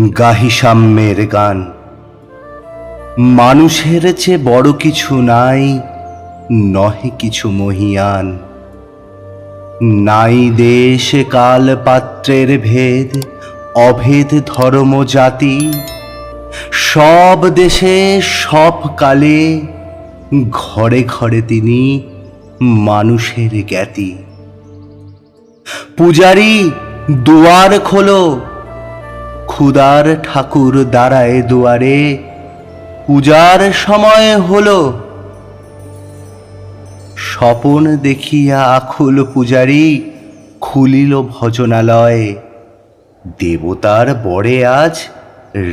গাহি সাম্যের গান। মানুষের চেয়ে বড় কিছু নাই, নহে কিছু মহিয়ান। নাই দেশ কাল পাত্রের ভেদ, অভেদ ধর্ম জাতি। সব দেশে, সব কালে, ঘরে ঘরে তিনি মানুষের জ্ঞাতি। পূজারি, দুয়ার খোলো ক্ষুদার ঠাকুর দাঁড়ায় দুয়ারে, পূজার সময় হলো। স্বপন দেখিয়া আখুল পূজারি খুলিল ভজনালয়, দেবতার বরে আজ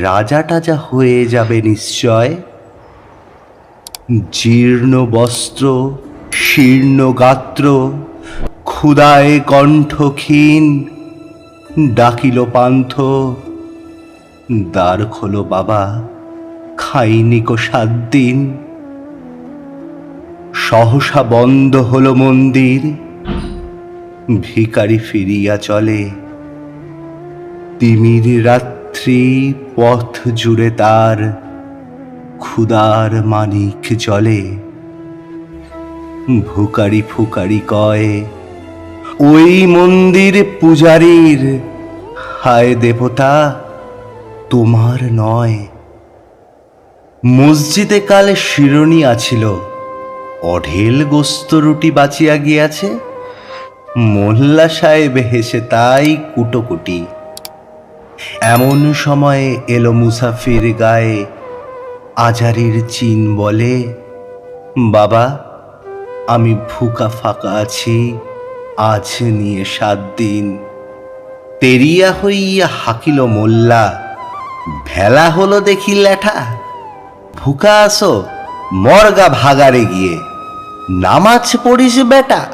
রাজা টাজা হয়ে যাবে নিশ্চয়। জীর্ণ বস্ত্র, শীর্ণ গাত্র ক্ষুদায় কণ্ঠ ক্ষীণ ডাকিল পান্থ দ্বার খোলো বাবা, খাইনি কো সাত দিন। সহসা বন্ধ হলো মন্দির, ভিকারি ফিরিয়া চলে। তিমির রাত্রি পথ জুড়ে তার ক্ষুদার মানিক জলে। ভুকারি ফুকারি কয়, ওই মন্দির পূজারীর, হায় দেবতা তোমার নয়। মসজিদে কালে শিরণী আছিল। অঢেল গোস্ত রুটি বাঁচিয়া গিয়াছে। মোল্লা সাহেব হেসে তাই কুটোকুটি। এমন সময়ে এলো মুসাফির গায়ে। আজারির চিন বলে, বাবা, আমি ভুকা ফাঁকা আছি। আজ নিয়ে সাত দিন। তেরিয়া হইয়া হাকিল মোল্লা। ভেলা হলো দেখি ল্যাঠা। ভুকা আসো মর্গা ভাগারে গিয়ে। নামাজ পড়িস বেটা।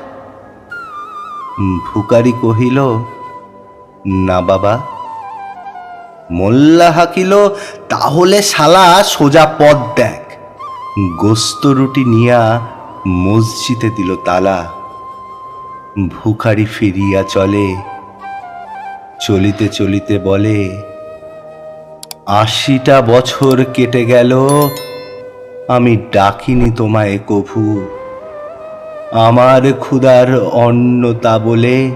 ভুকারি কহিল, না বাবা। মোল্লা হাকিল, তাহলে শালা সোজা পথ দেখ। গোস্ত রুটি নিয়া মসজিদে দিল তালা। ভুখারি ফিরিয়া চলে। চলিতে চলিতে বলে আশিটা বছর কেটে গেল, আমি ডাকিনি তোমায় কভু। আমার ক্ষুধার অন্ন তা বলে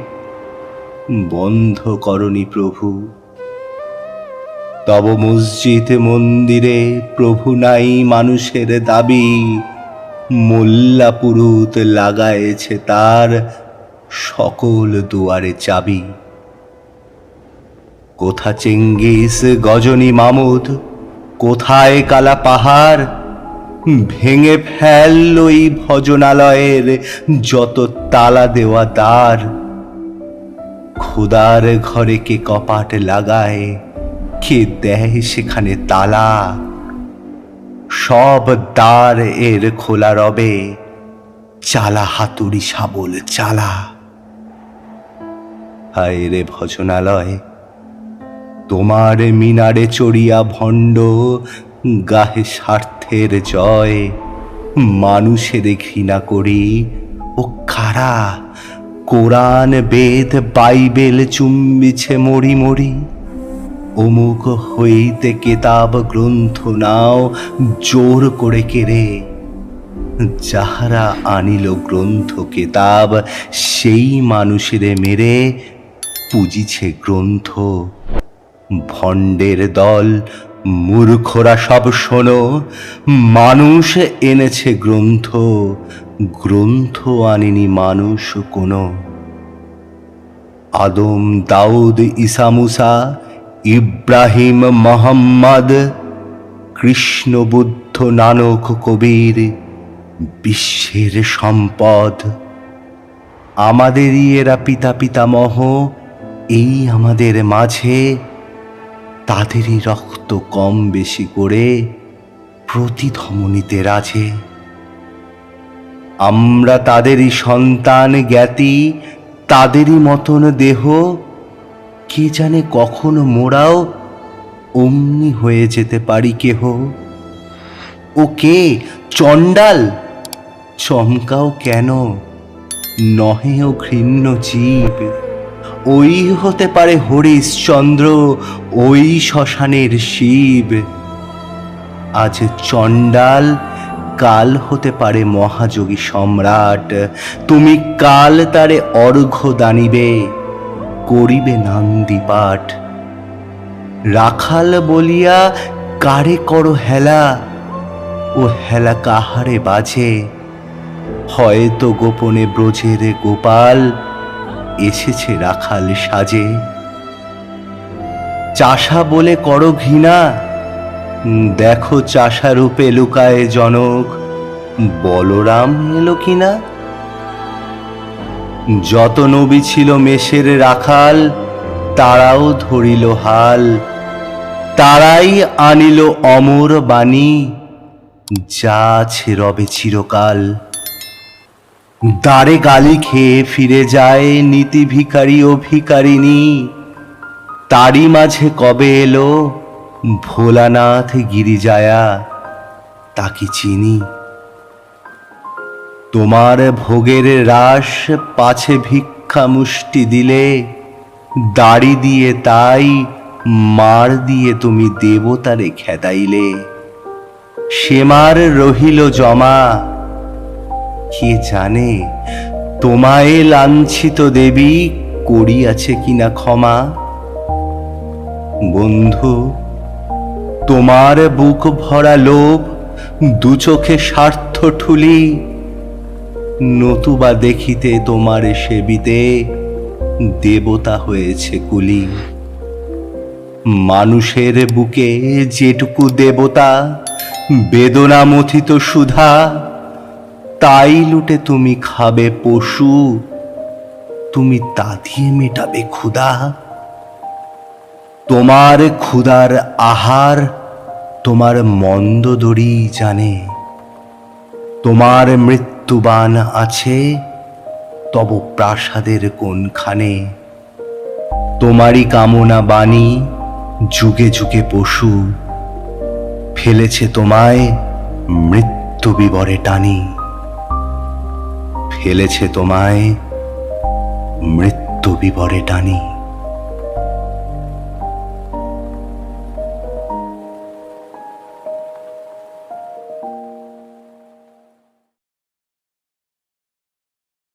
বন্ধ করনি প্রভু। তব মসজিদ মন্দিরে প্রভু নাই মানুষের দাবি, মোল্লা পুরুত লাগায়েছে তার সকল দুয়ারে চাবি। কোথা চেঙ্গিস গজনী মামুদ? কোথায় কালা পাহাড়? ভেঙে ফেল ওই ভজনালয়ের যত তালা দেওয়া দ্বার। খুদার ঘরে কে কপাট লাগায়? কে দেয় সেখানে তালা? সব দ্বার এর খোলা রবে, চালা হাতুড়ি শাবল চালা। হায় রে ভজনালয় তোমার মিনারে চড়িয়া ভণ্ড, গাহে স্বার্থের জয় মানুষের ঘৃণা করি। ও কারা? কোরআন, বেদ, বাইবেল চুম্বিছে মরি মরি। অমুক হইতে কেতাব গ্রন্থ নাও, জোর করে কেড়ে। যাহারা আনিল গ্রন্থ কেতাব, সেই মানুষেরে মেরে পুজিছে গ্রন্থ। ভণ্ডের দল, মূর্খরা সব শোনো। মানুষ এনেছে গ্রন্থ গ্রন্থ আনিনি মানুষ কোনো। আদম, দাউদ ইসামুসা ইব্রাহিম, মোহাম্মদ, কৃষ্ণ, বুদ্ধ, নানক, কবির, বিশ্বের সম্পদ। আমাদেরই এরা পিতা পিতামহ এই আমাদের মাঝে তাদেরই রক্ত কম বেশি করে প্রতিধমনীতে রাজে। আমরা তাদেরই সন্তান জ্ঞাতি, তাদেরই মতন দেহ। কে জানে কখন মোড়াও অমনি হয়ে যেতে পারি কেহ। ও কে? চণ্ডাল? চমকাও কেন? নহে ও ঘৃণ্য জীব। ওই হতে পারে হরিশচন্দ্র ওই শ্মশানের শিব। আজ চণ্ডাল, কাল হতে পারে মহাযোগী সম্রাট। তুমি কাল তারে অর্ঘ্য দানিবে, করিবে নান্দি পাঠ। রাখাল বলিয়া, কারে করো হেলা? ও হেলা কাহারে বাজে? হয়তো গোপনে ব্রজের গোপাল এসেছে রাখাল সাজে। চাষা বলে করো ঘৃণা, দেখো চাষা রূপে লুকায় জনক, বলরাম এলো কিনা? যত নবী ছিল মেষের রাখাল, তারাও ধরিল হাল। তারাই আনিল অমর বাণী, যা আছে রবে চিরকাল। দ্বারে গালি খেয়ে ফিরে যায় নীতি ভিখারি ও ভিকারিনী তারই মাঝে কবে এলো ভোলানাথ গিরিজায়া তাকে চিনি? তোমার ভোগের রাস পাছে ভিক্ষা মুষ্টি দিলে, দাড়ি দিয়ে তাই মার দিয়ে তুমি দেবতারে খেদাইলে। সেমার রহিল জমা কে জানে? তোমায় লাঞ্ছিত দেবী করিয়াছে কিনা ক্ষমা? বন্ধু, তোমার বুক ভরা লোভ দু চোখে স্বার্থ ঠুলি। নতুবা দেখিতে তোমার সেবিতে দেবতা হয়েছে কুলি। মানুষের বুকে যেটুকু দেবতা বেদনা মথিত সুধা তাই লুটে তুমি খাবে পশু। তুমি তা দিয়ে মেটাবে ক্ষুধা। তোমার ক্ষুধার আহার তোমার মন্দদরি জানে। তোমার মৃত্যুবান আছে, তব প্রাসাদের কোনখানে? তোমারই কামনা বাণী যুগে যুগে পশু। ফেলেছে তোমায় মৃত্যু বিবরে টানি। ফেলেছে তোমায় মৃত্যু বিবরে টানি।